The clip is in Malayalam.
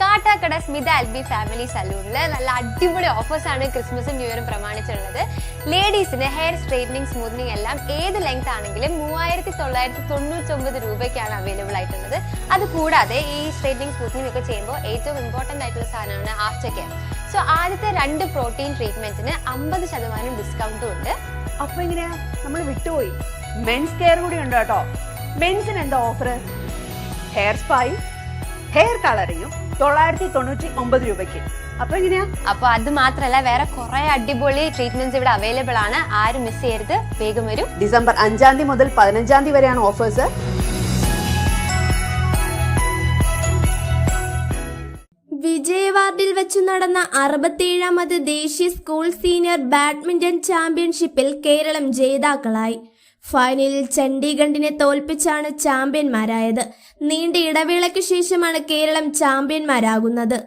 കാട്ടാക്കട സ്മിത ആൽബി ഫാമിലി സലൂണിൽ നല്ല അടിപൊളി ഓഫേഴ്സ് ആണ് ക്രിസ്മസും ന്യൂ ഇയറും പ്രമാണിച്ചുള്ളത് ലേഡീസിന് ഹെയർ സ്ട്രെയിറ്റനിങ് സ്മൂത്തനിങ് എല്ലാം ഏത് ലെങ്ത് ആണെങ്കിലും മൂവായിരത്തി തൊള്ളായിരത്തി തൊണ്ണൂറ്റൊമ്പത് രൂപയ്ക്കാണ് അവൈലബിൾ ആയിട്ടുള്ളത്. അത് കൂടാതെ ഈ സ്ട്രെയിറ്റനിങ് സ്മൂത്തനിങ് ഒക്കെ ചെയ്യുമ്പോൾ ഏറ്റവും ഇമ്പോർട്ടന്റ് ആയിട്ടുള്ള സാധനമാണ് ആഫ്റ്റർ കെയർ സോ ആദ്യത്തെ രണ്ട് പ്രോട്ടീൻ ട്രീറ്റ്മെന്റിന് അമ്പത് ശതമാനം ഡിസ്കൗണ്ടും ഉണ്ട്. അപ്പൊ എങ്ങനെയാ? നമ്മൾ വിട്ടുപോയി. മെൻസ് കെയർ കൂടി ഉണ്ട് കേട്ടോ? മെൻസിന് എന്താ ഓഫർ ഹെയർ സ്പായി ഹെയർ കളറിയും തൊള്ളായിരത്തി തൊണ്ണൂറ്റി ഒമ്പത് രൂപയ്ക്ക്. അപ്പൊ എങ്ങനെയാ? അപ്പൊ അത് മാത്രല്ല വേറെ കുറെ അടിപൊളി ട്രീറ്റ്മെന്റ്സ് ഇവിടെ അവൈലബിൾ ആണ്. ആരും മിസ് ചെയ്യരുത്. വേഗം വരും. ഡിസംബർ അഞ്ചാം തീയതി മുതൽ പതിനഞ്ചാം തീയതി വരെയാണ് ഓഫേഴ്സ് വിജയവാർഡിൽ വെച്ചു നടന്ന അറുപത്തിയേഴാമത് ദേശീയ സ്കൂൾ സീനിയർ ബാഡ്മിന്റൺ ചാമ്പ്യൻഷിപ്പിൽ കേരളം ജേതാക്കളായി. ഫൈനലിൽ ചണ്ഡീഗഡിനെ തോൽപ്പിച്ചാണ് ചാമ്പ്യന്മാരായത്. നീണ്ട ഇടവേളയ്ക്ക് ശേഷമാണ് കേരളം ചാമ്പ്യന്മാരാകുന്നത്.